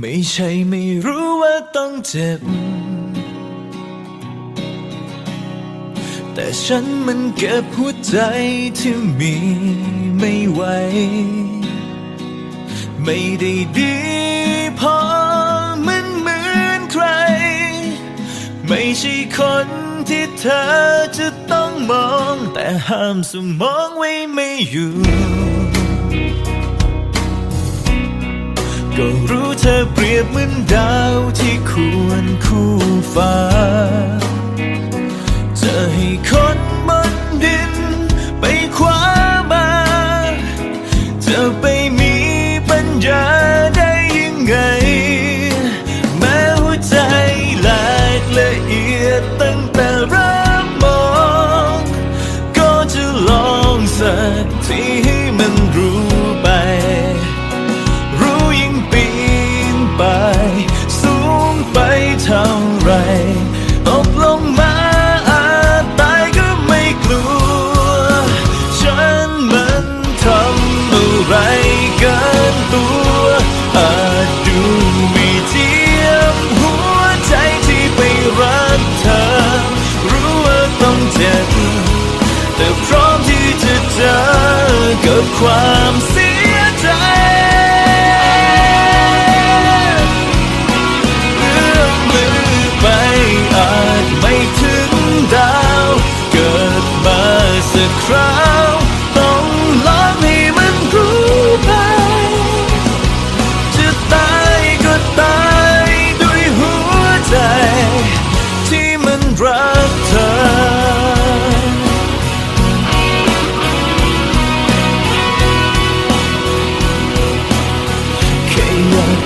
ไม่ใช่ไม่รู้ว่าต้องเจ็บ แต่ฉันมันเก็บหัวใจที่มีไม่ไหว ไม่ได้ดีพอเหมันเหมือนใคร ไม่ใช่คนที่เธอจะต้องมอง แต่ห้ามสมองไว้ไม่อยู่ ก็รู้เธอเปรียบเหมือนดาวที่ควรคู่ฟ้า จะให้คนบน กับความเสียใจเอื้อมมือไปอาจไม่ถึงดาว เกิดมาสักคราวต้องลองให้มันรู้ไป จะตายก็ตายด้วยหัวใจ ที่มันรักเธอ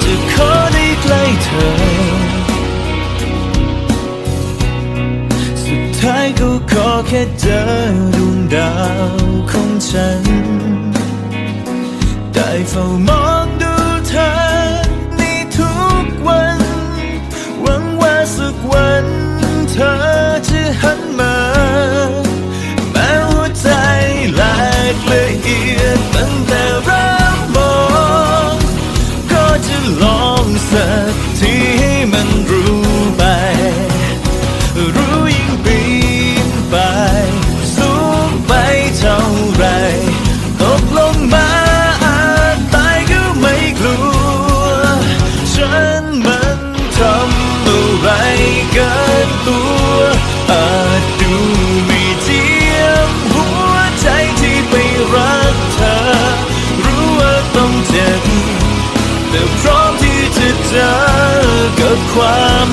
จะขอได้ใกล้เธอ สุดท้ายก็ขอแค่เจอดวงดาวของฉัน ได้เฝ้ามองดูเธอในทุกวัน หวังว่าสักวันเธอ เกินตัวอาจดูไม่เทียมหัวใจที่ไปรักเธอ รู้ว่าต้องเจ็บแต่พร้อมที่จะเจอกับความ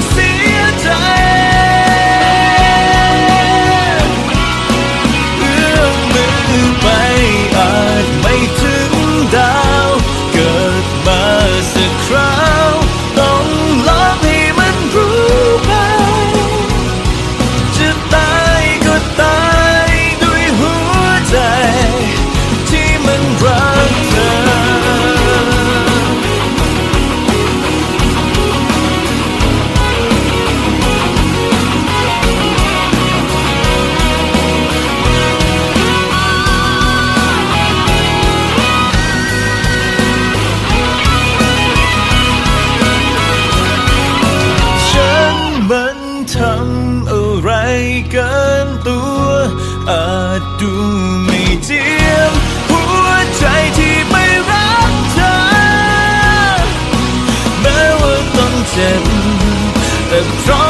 ำอะไรเกินตัว อาจดูไม่เจียม หัวใจที่ไม่รักเธอ แม้ว่าต้องเจ็บแต่พร้อมที่จะ